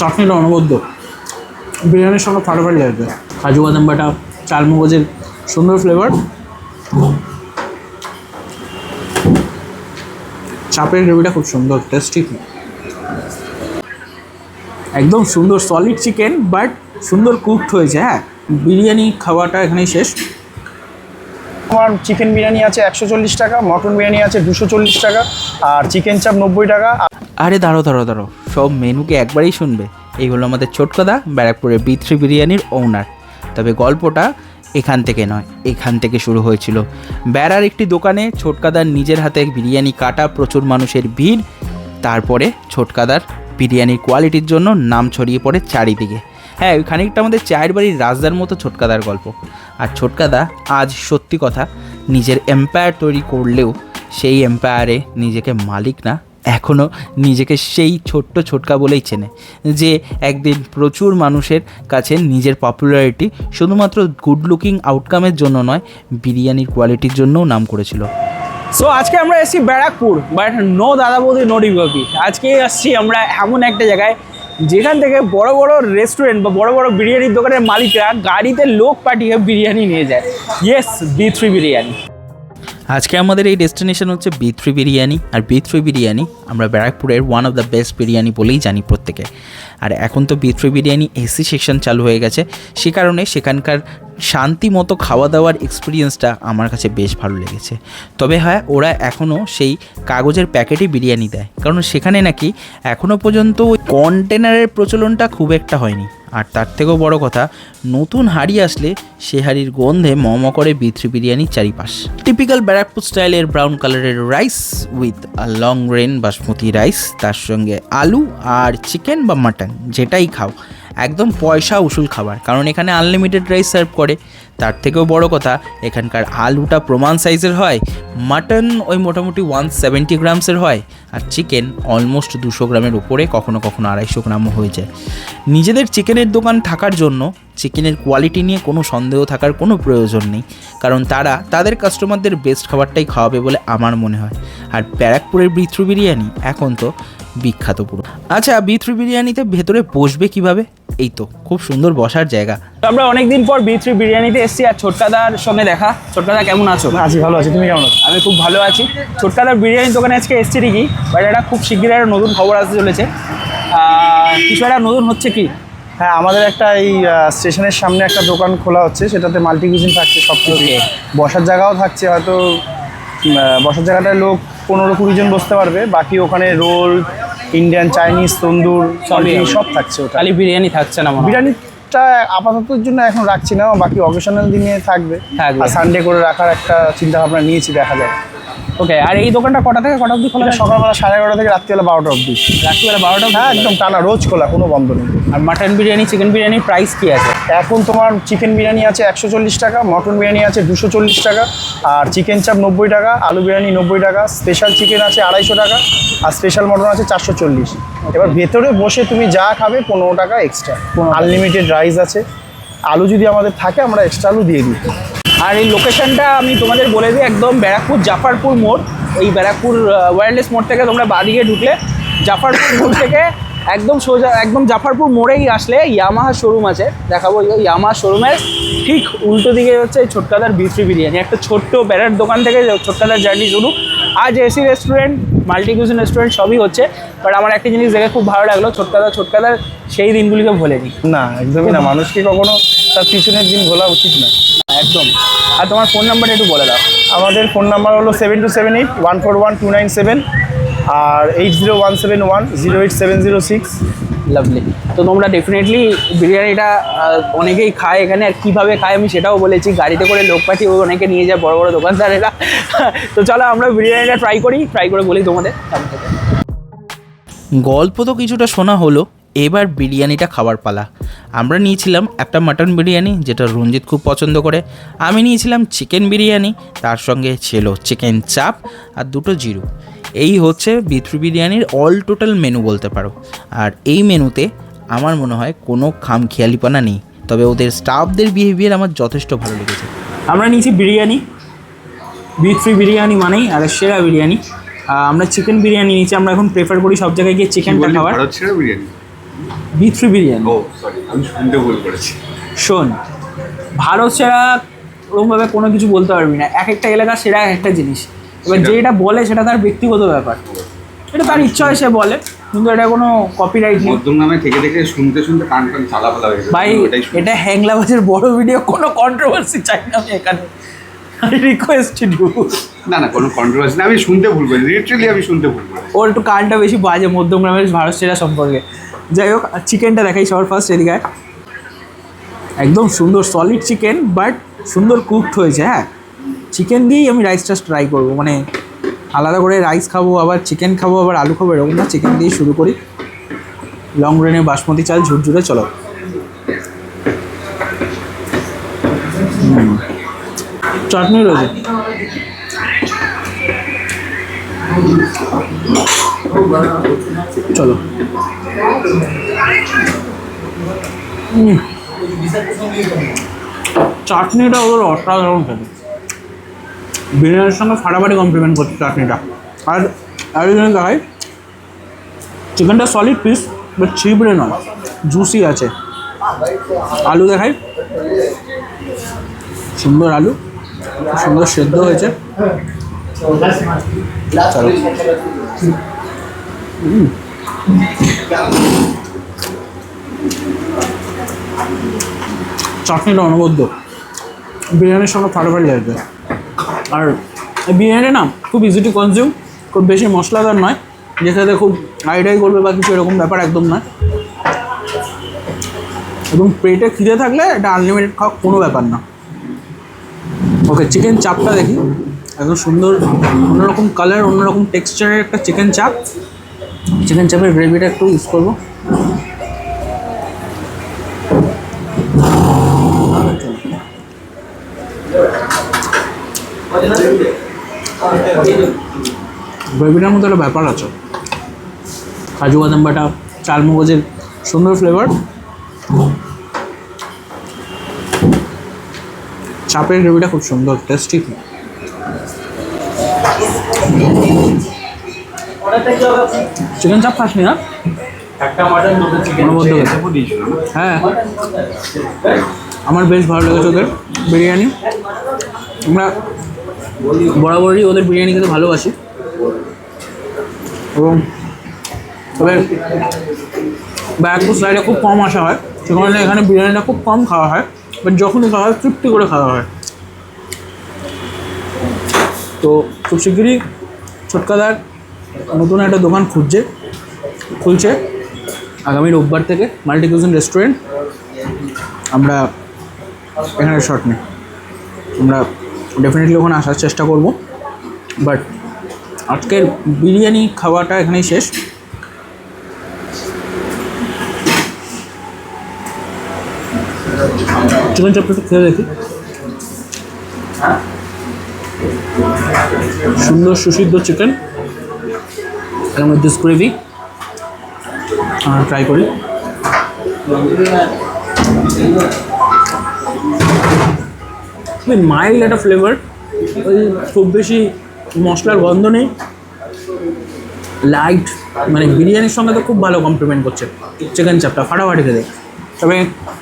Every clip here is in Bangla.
চাটনিটা অনবদ্য বিরিয়ানির সঙ্গে ফাটাফাটি লাগবে। কাজু বাদাম বাটা, চাল মগজের সুন্দর ফ্লেভার চাপের গ্রেভিটা খুব সুন্দর টেস্টি একদম সুন্দর সলিড চিকেন বাট সুন্দর কুকড হয়েছে হ্যাঁ। বিরিয়ানি খাওয়াটা এখানেই শেষ। আমার চিকেন বিরিয়ানি আছে একশো চল্লিশ টাকা মটন বিরিয়ানি আছে দুশো চল্লিশ টাকা, আর চিকেন চাপ নব্বই টাকা। আরে দাঁড়ো দাঁড়ো দাঁড়ো সব মেনুকে একবারেই শুনবে। এই হলো আমাদের ছোটকদা ব্যারাকপুরের বি থ্রি বিরিয়ানির ওনার তবে গল্পটা এখান থেকে নয়, এখান থেকে শুরু হয়েছিল। বেড়ার একটি দোকানে ছোটকাদার নিজের হাতে বিরিয়ানি কাটা প্রচুর মানুষের ভিড়। তারপরে ছোটকাদার বিরিয়ানির কোয়ালিটির জন্য নাম ছড়িয়ে পড়ে চারিদিকে। হ্যাঁ ওই খানিকটা আমাদের চায়ের বাড়ির রাজদার মতো ছোটকাদার গল্প। আর ছোটকাদা আজ সত্যি কথা, নিজের এম্পায়ার তৈরি করলেও সেই এম্পায়ারে নিজেকে মালিক না এখনও নিজেকে সেই ছোট্ট ছোটকা বলেই চেনে। যে একদিন প্রচুর মানুষের কাছে নিজের পপুলারিটি শুধুমাত্র গুড লুকিং আউটকামের জন্য নয়, বিরিয়ানির কোয়ালিটির জন্যও নাম করেছিল। সো আজকে আমরা এসেছি ব্যারাকপুর বাট নো দাদা বৌদি নো ডিগপি আজকে আসছি আমরা এমন একটা জায়গায় যেখান থেকে বড় বড় রেস্টুরেন্ট বা বড় বড় বিরিয়ানির দোকানের মালিকরা গাড়িতে লোক পাঠিয়ে বিরিয়ানি নিয়ে যায়। Yes B three biryani. আজকে আমাদের এই ডেস্টিনেশন হচ্ছে বি থ্রি বিরিয়ানি। আর বি থ্রি বিরিয়ানি আমরা ব্যারাকপুরের one of the best biryani বলেই জানি প্রত্যেকে। আর এখন তো B three biryani AC section চালু হয়ে গেছে। সে কারণে সেখানকার শান্তি মতো খাওয়া দাওয়ার এক্সপিরিয়েন্সটা আমার কাছে বেশ ভালো লেগেছে। তবে হ্যাঁ ওরা এখনও সেই কাগজের প্যাকেটে বিরিয়ানি দেয়। কারণ সেখানে নাকি এখনও পর্যন্ত ওই কন্টেনারের প্রচলনটা খুব একটা হয়নি। আর তার থেকেও বড় কথা, নতুন হাড়ি আসলে সে হাড়ির গন্ধে মম করে বিথ্রি বিরিয়ানির চারিপাশ। টিপিক্যাল ব্যারাকপুর স্টাইলের ব্রাউন কালারের rice with a long grain basmati rice তার সঙ্গে আলু আর চিকেন বা মাটন যেটাই খাও। একদম পয়সা উসুল খাবার। কারণ এখানে আনলিমিটেড রাইস সার্ভ করে। তার থেকেও বড় কথা, এখানকার আলুটা প্রমাণ সাইজের হয় মাটন ওই মোটামুটি ওয়ান সেভেন্টি গ্রামসের হয়, আর চিকেন অলমোস্ট দুশো গ্রামের উপরে, কখনো কখনো আড়াইশো গ্রামও হয়ে যায়। নিজেদের চিকেনের দোকান থাকার জন্য চিকেনের কোয়ালিটি নিয়ে কোনো সন্দেহ থাকার কোনো প্রয়োজন নেই। কারণ তারা তাদের কাস্টমারদের বেস্ট খাবারটাই খাওয়াবে বলে আমার মনে হয়। আর ব্যারাকপুরের বিথ্রু বিরিয়ানি, এখন তো বিখ্যাত পুরো। আচ্ছা বি থ্রি বিরিয়ানিতে ভেতরে বসবে কীভাবে? এই তো খুব সুন্দর বসার জায়গা। তো আমরা অনেকদিন পর বি থ্রি বিরিয়ানিতে এসেছি আর ছোটকাদার সঙ্গে দেখা। ছোটকাদা কেমন আছো? আছি ভালো আছি। তুমি কেমন আছো? আমি খুব ভালো আছি। ছোটকাদার বিরিয়ানির দোকানে আজকে এসেছি ঠিকই বাট এটা খুব শিগগিরই একটা নতুন খবর আসতে চলেছে। কিছু একটা নতুন হচ্ছে কি? হ্যাঁ আমাদের একটা এই স্টেশনের সামনে একটা দোকান খোলা হচ্ছে সেটাতে মাল্টি কুজিন থাকছে সব কিছু. বসার জায়গাও থাকছে হয়তো বসার জায়গাটায় লোক পনেরো কুড়ি জন বসতে পারবে। বাকি ওখানে রোল ইন্ডিয়ান চাইনিজ তন্দুর সব থাকছে ওটা। খালি বিরিয়ানি থাকছে না মনে বিরিয়ানিটা আপাততর জন্য এখন রাখছি না বাকি অকেশনাল দিনে থাকবে। আর সানডে করে রাখার একটা চিন্তা ভাবনা নিয়েছি দেখা যায় ওকে আর এই দোকানটা কটা থেকে কটা অবধি খোলা সকালবেলা সাড়ে এগারোটা থেকে রাত্রিবেলা বারোটা অবধি। রাত্রিবেলা বারোটা হ্যাঁ একদম টানা রোজ খোলা কোনো বন্ধ নেই। আর মাটন বিরিয়ানি চিকেন বিরিয়ানির প্রাইস কি আছে? এখন তোমার চিকেন বিরিয়ানি আছে একশো চল্লিশ টাকা মটন বিরিয়ানি আছে দুশো চল্লিশ টাকা আর চিকেন চাপ নব্বই টাকা আলু বিরিয়ানি নব্বই টাকা স্পেশাল চিকেন আছে আড়াইশো টাকা আর স্পেশাল মটন আছে চারশো চল্লিশ। এবার ভেতরে বসে তুমি যা খাবে পনেরো টাকা এক্সট্রা আনলিমিটেড রাইস আছে। আলু যদি আমাদের থাকে, আমরা এক্সট্রা আলু দিয়ে দিই। আর এই লোকেশনটা আমি তোমাদের বলে দিই, একদম ব্যারাকপুর, জাফারপুর মোড়। এই ব্যারাকপুর ওয়্যারলেস মোড় থেকে তোমরা বাদিকে ঢুকলে, জাফারপুর মোড় থেকে একদম সোজা, একদম জাফরপুর মোড়েই আসলে ইয়ামাহা শোরুম আছে। দেখাবো ইয়ামাহা শোরুমের ঠিক উল্টো দিকে হচ্ছে ছোটকাদার বিফ্রি বিরিয়ানি। একটা ছোট্ট বেড়ার দোকান থেকে ছোটকাদার জার্নি শুরু। আজ AC restaurant multi cuisine restaurant সবই হচ্ছে। বাট আমার একটা জিনিস দেখে খুব ভালো লাগল ছোটকাদার ছোটকাদার সেই দিনগুলিকে ভোলেনি না একদমই না মানুষকে কখনো তার পিছনের দিন ভোলা উচিত না। একদম। আর তোমার ফোন নাম্বারটা একটু বলে দাও। আমাদের ফোন নাম্বার হলো seven two seven eight one four one two nine seven আর eight zero one seven one zero eight seven zero six lovely তো তোমরা ডেফিনেটলি বিরিয়ানিটা অনেকেই খায় এখানে আর কীভাবে খায় আমি সেটাও বলেছি। গাড়িতে করে লোক পাঠিয়ে ও অনেকে নিয়ে যায় বড় বড় দোকানদারেরা। তো চলো আমরা বিরিয়ানিটা ট্রাই করি ট্রাই করে বলি তোমাদের। গল্প তো কিছুটা শোনা হলো, এবার বিরিয়ানিটা খাবার পালা। আমরা নিয়েছিলাম একটা মাটন বিরিয়ানি, যেটা রঞ্জিত খুব পছন্দ করে। আমি নিয়েছিলাম চিকেন বিরিয়ানি, তার সঙ্গে ছিল চিকেন চাপ আর দুটো জিরু। এই হচ্ছে বিথ্রু বিরিয়ানির অল টোটাল মেনু বলতে পারো। আর এই মেনুতে আমার মনে হয় কোনো খামখেয়ালিপনা নেই, তবে ওদের স্টাফদের বিহেভিয়ার আমার যথেষ্ট ভালো লেগেছে। আমরা নিয়েছি বিরিয়ানি বিট ফ্রি বিরিয়ানি মানেই, আর সেরা বিরিয়ানি। আমরা চিকেন বিরিয়ানি নিয়েছি আমরা এখন প্রেফার করি সব জায়গায় গিয়ে চিকেনটা খাবার বিরিয়ানি? B three biryani. ও সরি আমি শুনতে ভুল করেছি। শোন ভারত সেরা ওরকমভাবে কোনো কিছু বলতে পারবি না। এক একটা এলাকা সেরা এক একটা জিনিস। এবার সেটা- যেটা বলে সেটা তার ব্যক্তিগত ব্যাপার। এটা তার ইচ্ছা হয় সে বলে কিন্তু এটা কোনো কপিরাইট নেই। মধ্যম নামে থেকে থেকে শুনতে শুনতে কান কান চালা ফালা হয়ে ভাই। এটা হ্যাংলাবাজের বড় ভিডিও কোনো কন্ট্রোভার্সি চাই না আমি এখানে। আই রিকোয়েস্ট ইউ না না কোনো কন্ট্রোভার্সি না আমি শুনতে ভুল করি লিটারালি আমি শুনতে ভুল করি। ওর একটু কানটা বেশি বাজে মধ্যমগ্রামের ভারত সেরা সম্পর্কে। যাই হোক চিকেনটা দেখাই সবার ফার্স্ট এদিকে। একদম সুন্দর সলিড চিকেন বাট সুন্দর কুকড হয়েছে হ্যাঁ। চিকেন দিয়েই আমি রাইসটা ট্রাই করব মানে আলাদা করে রাইস খাব আবার চিকেন খাব আবার আলু খাব এরকম না চিকেন দিয়ে শুরু করি। লং রেনে বাসমতি চাল ঝুরঝুরে চলো। চাটনি রয়েছে? চলো। চাটনিটা ওদের অসাধারণ খেতে। বিরিয়ানির সঙ্গে ফাটাফাটি কমপ্লিমেন্ট করছে চাটনিটা। আর আর এখানে দেখাই। চিকেনটা সলিড পিস বাট ছিবড়ে নয় জুসি আছে। আলু দেখাই। সুন্দর আলু। সুন্দর সেদ্ধ হয়েছে। চাটনিটা অনবদ্য। বিরিয়ানির সঙ্গে ফাটাফাটি লাগবে আর এই বিরিয়ানিটা না খুব ইজি টু কনজিউম খুব বেশি মশলাদার নয়। যেটাতে খুব আইডাই করবে বা কিছু এরকম ব্যাপার একদম নয়। এবং পেটে খিদে থাকলে এটা আনলিমিটেড খাওয়া কোনো ব্যাপার না। ওকে চিকেন চাপটা দেখি। একদম সুন্দর, অন্যরকম কালার অন্যরকম টেক্সচারের একটা চিকেন চাপ চিকেন চাপের গ্রেভিটা একটু ইউজ করব। গ্রেভিটার মধ্যে একটা ব্যাপার আছে। কাজু বাদাম বাটা, চালমগজের সুন্দর ফ্লেভার চাপের গ্রেভিটা খুব সুন্দর টেস্টি চিকেন চাপ খাসনি না হ্যাঁ। আমার বেশ ভালো লেগেছে ওদের বিরিয়ানি। আমরা বরাবরই ওদের বিরিয়ানি খেতে ভালোবাসি। এবং তবে ব্যারাকপুর সাইডে খুব কম আসা হয়। সেখানে এখানে বিরিয়ানিটা খুব কম খাওয়া হয়। বাট যখনই খাওয়া হয়, তৃপ্তি করে খাওয়া হয়। তো খুব শিগগিরই ছোটকাদার নতুন একটা দোকান খুঁজছে, খুলছে। আগামী রোববার থেকে মাল্টি রেস্টুরেন্ট। আমরা এখানে শর্ট নেই। আমরা ডেফিনেটলি ওখানে আসার চেষ্টা করব। বাট আজকের বিরিয়ানি খাওয়াটা এখানেই শেষ। চিকেন চাপটা খেয়ে দেখি। সুন্দর সুসিদ্ধ চিকেন এর মধ্যে গ্রেভি ট্রাই করি। মাইল্ড একটা ফ্লেভার ওই খুব বেশি মশলার গন্ধ নেই। লাইট মানে বিরিয়ানির সঙ্গে তো খুব ভালো কমপ্লিমেন্ট করছে। চিকেন চাপটা ফাটাফাটি খেতে। তবে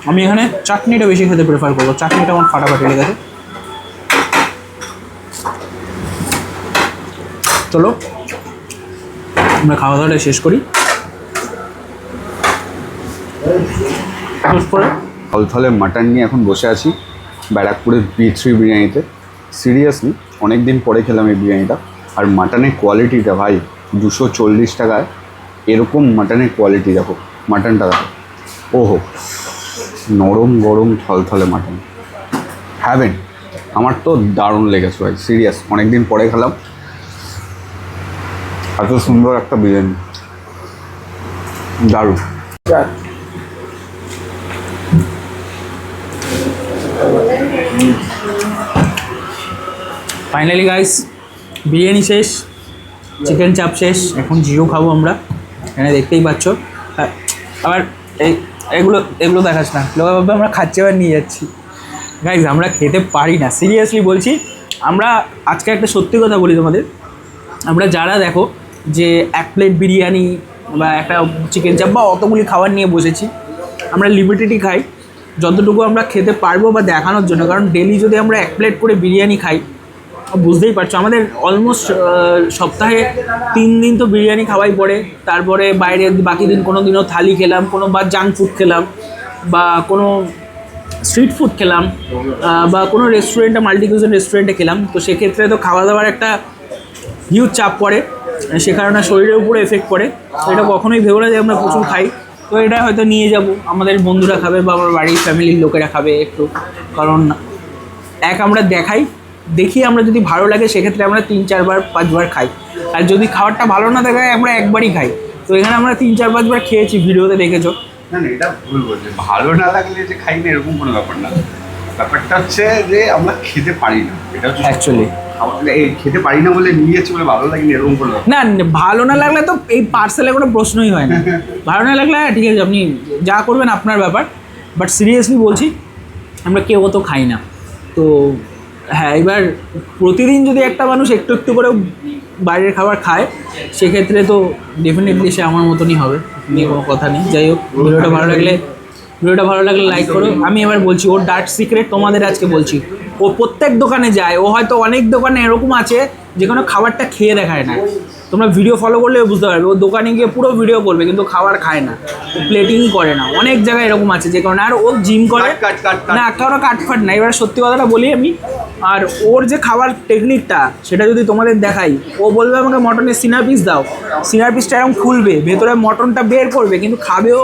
আমি এখানে চাটনিটা বেশি খেতে প্রেফার করব। চাটনিটা আমার ফাটাফাটি লেগেছে। চলো, আমরা খাওয়া দাওয়াটা শেষ করি। থলথলে মাটন নিয়ে এখন বসে আছি, ব্যারাকপুরের বি থ্রি বিরিয়ানিতে। সিরিয়াসলি অনেক দিন পরে খেলাম এই বিরিয়ানিটা। আর মাটনের কোয়ালিটিটা ভাই, দুশো চল্লিশ টাকায়, এরকম মাটনের কোয়ালিটি দেখো, মাটনটা দেখো। ওহো, নরম গরম থলথলে মাটন। হ্যাভেন আমার তো দারুণ লেগেছে ভাই, সিরিয়াস অনেক দিন পরে খেলাম। এত সুন্দর একটা বিরিয়ানি। দারুণ। ফাইনালি গাইস বিরিয়ানি শেষ চিকেন চাপ শেষ, এখন জিরো খাব আমরা। এখানে দেখতেই পাচ্ছ। আবার এই এগুলো এগুলো দেখাস না। লোক ভাববে আমরা খাচ্ছি, আবার নিয়ে যাচ্ছি। গাইজ আমরা খেতে পারি না। সিরিয়াসলি বলছি, আমরা আজকে একটা সত্যি কথা বলি তোমাদের। আমরা যারা দেখো যে এক প্লেট বিরিয়ানি বা একটা চিকেন চাপ বা অতগুলি খাবার নিয়ে বসেছি, আমরা লিমিটেডই খাই। যতটুকু আমরা খেতে পারব বা দেখানোর জন্য, কারণ ডেলি যদি আমরা এক প্লেট করে বিরিয়ানি খাই বুঝতেই পারছ, আমাদের অলমোস্ট সপ্তাহে তিন দিন তো বিরিয়ানি খাওয়াই পড়ে, তারপরে বাইরে বাকি দিন কোনো দিনও থালি খেলাম, কোনো বা জাঙ্ক ফুড খেলাম, বা কোনো স্ট্রিট ফুড খেলাম বা কোনো রেস্টুরেন্টে মাল্টি কিউজন রেস্টুরেন্টে খেলাম, তো সেক্ষেত্রে তো খাওয়া দাওয়ার একটা হিউজ চাপ পড়ে, সে কারণে শরীরের উপরে এফেক্ট পড়ে এটা কখনোই ভেবো না যে আমরা প্রচুর খাই, তো এটা হয়তো নিয়ে যাব, আমাদের বন্ধুরা খাবে বা আমার বাড়ির ফ্যামিলির লোকেরা খাবে একটু, কারণ এক আমরা দেখাই দেখি আমরা যদি ভালো লাগে সেক্ষেত্রে আমরা তিন চারবার পাঁচবার খাই। আর যদি খাবারটা ভালো না দেখায় আমরা একবারই খাই। তো এখানে আমরা তিন চার পাঁচবার খেয়েছি ভিডিওতে দেখেছ। না না এটা ভুল বলছে। ভালো না লাগলে যে খাই না এরকম কোনো ব্যাপার না। ব্যাপারটা হচ্ছে যে আমরা খেতে পারি না। এটা হচ্ছে এই খেতে পারি না বলে নিয়েছি বলে ভালো লাগেনি এরকম কোনো না। ভালো না লাগলে তো এই পার্সেলে কোনো প্রশ্নই হয় না। ভালো না লাগলে ঠিক আছে আপনি যা করবেন আপনার ব্যাপার। বাট সিরিয়াসলি বলছি আমরা কেউ অত খাই না। তো হ্যাঁ এবার প্রতিদিন যদি একটা মানুষ একটু একটু করে বাইরের খাবার খায়, সেক্ষেত্রে তো ডেফিনেটলি সে আমার মতনই হবে, নিয়ে কোনো কথা নেই। যাই হোক, ভিডিওটা ভালো লাগলে, ভিডিওটা ভালো লাগলে লাইক করো। আমি এবার বলছি, ওর ডার্ক সিক্রেট তোমাদের আজকে বলছি। ও প্রত্যেক দোকানে যায়, ও হয়তো অনেক দোকানে এরকম আছে যে কোনো খাবারটা খেয়ে দেখায় না। তোমরা ভিডিও ফলো করলে বুঝতে পারবে। ও দোকানে গিয়ে পুরো ভিডিও করবে কিন্তু খাবার খায় না। ও প্লেটিং করে না। অনেক জায়গায় এরকম আছে যে কারণে আর ও জিম করে। না কারও কাটফাট না। এবার সত্যি কথাটা বলি আমি আর ওর যে খাবার টেকনিকটা সেটা যদি তোমাদের দেখাই ও বলবে আমাকে মটনের সিনার পিস দাও। সিনার পিসটা এরকম খুলবে ভেতরে মটনটা বের করবে কিন্তু খাবেও।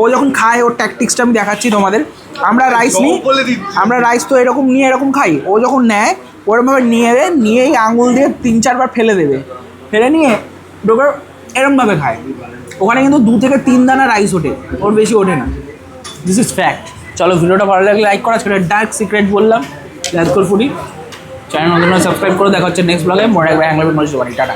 ও যখন খায় ওর ট্যাকটিক্সটা আমি দেখাচ্ছি তোমাদের। আমরা রাইস নিই। আমরা রাইস তো এরকম নিয়ে এরকম খাই। ও যখন নেয় ওরমভাবে নিয়ে নিয়েই আঙুল দিয়ে তিন চারবার ফেলে দেবে। ফেলে নিয়ে ডোকার এরমভাবে খায়। ওখানে কিন্তু দু থেকে তিন দানা রাইস ওঠে, ওর বেশি ওঠে না। দিস ইজ ফ্যাক্ট চলো ভিডিওটা ভালো লাগলে লাইক করা, সেটা ডার্ক সিক্রেট বললাম। লাইক ফুডি চ্যানেল নতুন সাবস্ক্রাইব করে, দেখা হচ্ছে নেক্সট ব্লগে মোড়া একবার মানুষ টাটা